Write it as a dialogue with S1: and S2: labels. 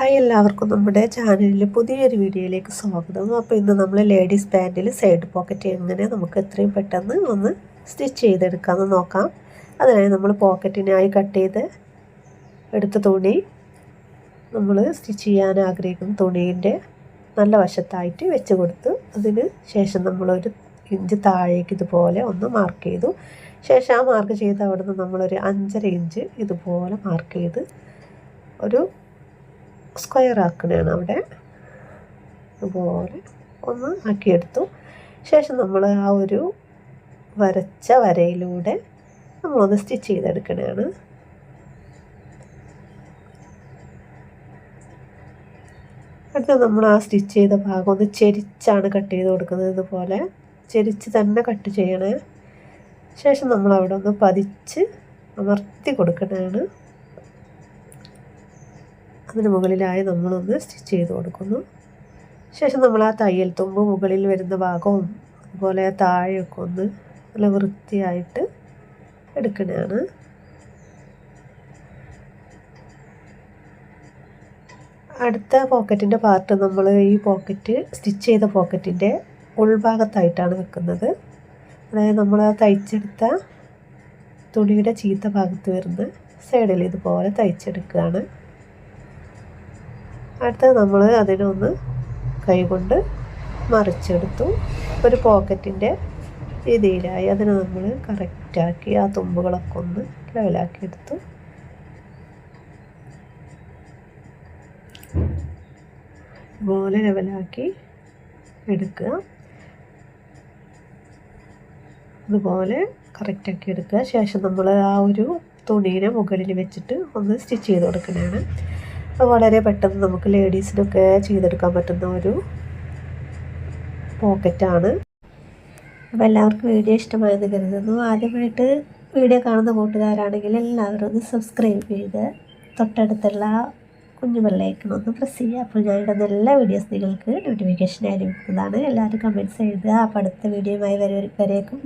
S1: Hi എല്ലാവർക്കും നമ്മുടെ ചാനലിൽ പുതിയൊരു വീഡിയോയിലേക്ക് സ്വാഗതം. അപ്പോൾ ഇന്ന് നമ്മൾ ലേഡീസ് പാന്റിൽ സൈഡ് പോക്കറ്റ് എങ്ങനെ നമുക്ക് എത്രയും പെട്ടെന്ന് ഒന്ന് സ്റ്റിച്ച് ചെയ്തെടുക്കാമെന്ന് നോക്കാം. അതിനായി നമ്മൾ പോക്കറ്റിനായി കട്ട് ചെയ്ത് എടുത്ത തുണി നമ്മൾ സ്റ്റിച്ച് ചെയ്യാൻ ആഗ്രഹിക്കുന്ന തുണീന്റെ നല്ല വശത്തായിട്ട് വെച്ച് കൊടുത്ത് അതിന് ശേഷം നമ്മളൊരു ഇഞ്ച് താഴേക്ക് ഇതുപോലെ ഒന്ന് മാർക്ക് ചെയ്തു. ശേഷം ആ മാർക്ക് ചെയ്ത് അവിടെ നിന്ന് നമ്മളൊരു അഞ്ചര ഇഞ്ച് ഇതുപോലെ മാർക്ക് ചെയ്ത് ഒരു സ്ക്വയർ ആക്കണതാണ് അവിടെ. അതുപോലെ ഒന്ന് ആക്കിയെടുത്തു. ശേഷം നമ്മൾ ആ ഒരു വരച്ച വരയിലൂടെ നമ്മളൊന്ന് സ്റ്റിച്ച് ചെയ്തെടുക്കണതാണ് അടുത്ത നമ്മൾ ആ സ്റ്റിച്ച് ചെയ്ത ഭാഗം ഒന്ന് ചെരിച്ചാണ് കട്ട് ചെയ്ത് കൊടുക്കുന്നത് ഇതുപോലെ. ചെരിച്ച് തന്നെ കട്ട് ചെയ്യണേ. ശേഷം നമ്മൾ അവിടെ ഒന്ന് പതിച്ച് അമർത്തി കൊടുക്കണതാണ് അതിന് മുകളിലായി നമ്മളൊന്ന് സ്റ്റിച്ച് ചെയ്ത് കൊടുക്കുന്നു. ശേഷം നമ്മൾ ആ തയ്യൽ തുമ്പ് മുകളിൽ വരുന്ന ഭാഗവും അതുപോലെ താഴെയൊക്കെ ഒന്ന് നല്ല വൃത്തിയായിട്ട് എടുക്കുന്നതാണ് അടുത്ത പോക്കറ്റിന്റെ പാർട്ട് നമ്മൾ ഈ പോക്കറ്റ് സ്റ്റിച്ച് ചെയ്ത പോക്കറ്റിന്റെ ഉൾഭാഗത്തായിട്ടാണ് വെക്കുന്നത്. അതായത് നമ്മൾ തയ്ച്ചെടുത്ത തുണിയുടെ ചീത്ത ഭാഗത്ത് വരുന്ന സൈഡിൽ ഇതുപോലെ തയ്ച്ചെടുക്കുകയാണ്. അടുത്തത് നമ്മൾ അതിനൊന്ന് കൈകൊണ്ട് മറിച്ചെടുത്തു. ഒരു പോക്കറ്റിന്റെ രീതിയിലായി. അതിനെ നമ്മൾ കറക്റ്റാക്കി ആ തുമ്പുകളൊക്കെ ഒന്ന് ലെവലാക്കി എടുത്തു ഇതുപോലെ ലെവലാക്കി എടുക്കുക. അതുപോലെ കറക്റ്റാക്കി എടുക്കുക. ശേഷം നമ്മൾ ആ ഒരു തുണീനെ മുകളിൽ വെച്ചിട്ട് ഒന്ന് സ്റ്റിച്ച് ചെയ്ത് കൊടുക്കുന്നതാണ് വളരെ പെട്ടെന്ന് നമുക്ക് ലേഡീസിനൊക്കെ ചെയ്തെടുക്കാൻ പറ്റുന്ന ഒരു പോക്കറ്റാണ്. അപ്പോൾ എല്ലാവർക്കും വീഡിയോ ഇഷ്ടമായെന്ന് കരുതുന്നു. ആദ്യമായിട്ട് വീഡിയോ കാണുന്ന കൂട്ടുകാരാണെങ്കിൽ എല്ലാവരും ഒന്ന് സബ്സ്ക്രൈബ് ചെയ്ത് തൊട്ടടുത്തുള്ള കുഞ്ഞു ഒന്ന് പ്രസ് ചെയ്യുക. അപ്പോൾ ഞാൻ ഇടുന്ന എല്ലാ വീഡിയോസ് നിങ്ങൾക്ക് നോട്ടിഫിക്കേഷൻ ലഭിക്കുന്നതാണ്. എല്ലാവരും കമന്റ്സ് എഴുതുക. അപ്പോൾ അടുത്ത വീഡിയോയുമായി വരെ വരേക്കും.